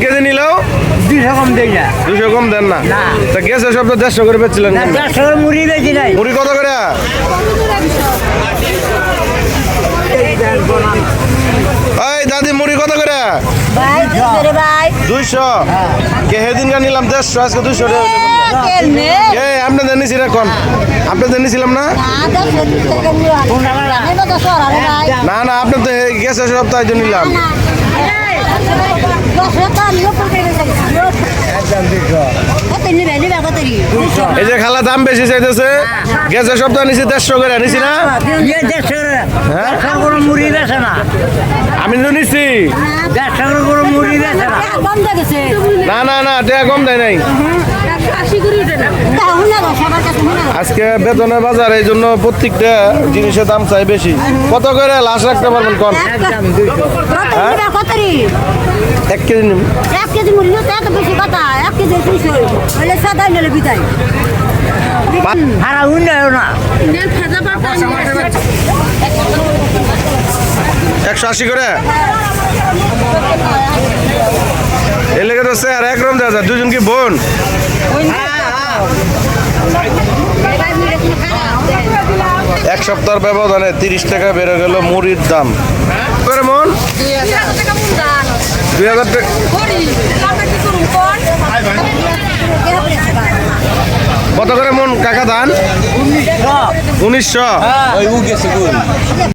KG নিলেও দুশো কম দেই না। দুশো কম দেন না। তা গেছে সব তো দেড়শো করে বেচছিলেন দেড়শো করে মুড়ি বেশি নাই। মুড়ি কত করে? এই দাদি মুড়ি কত করে? দুইশো কে সেদিন নিলাম দেড়শো আজকে দুইশো এ আপনাদের নিছি না? কম আপনাদের নিছিলাম না? না না না আপনি তো গেছে সপ্তাহে নিলাম। এই যে খালা দাম বেশি চাইতেছে। গেছে সপ্তাহে নিছি দেড়শো করে নিছি না? হ্যাঁ? আমি তো নিছি না না না কম দেয় নাই। হয় আজকে বেতনের বাজার এই জন্য প্রত্যেকটা জিনিসের দাম চাই বেশি। কত করে? লাশ রাখতে পারবেন কম নিবে রি? এক কেজি নিন। এক কেজি তো এত বেশি কথা। এক কেজি দুইশো হলে সাদা নিলে বিদায়। ভাড়া উন্নয়ন না। একশো আশি করে? এর লেগে তো স্যার একরকম দেওয়া যায়। দুজন কি বোন? এক সপ্তাহ ব্যবধানে তিরিশ টাকা বেড়ে গেল মুড়ির দাম। করে মন? দুই হাজার কত করে মন? কাকা ধান? উনিশশো।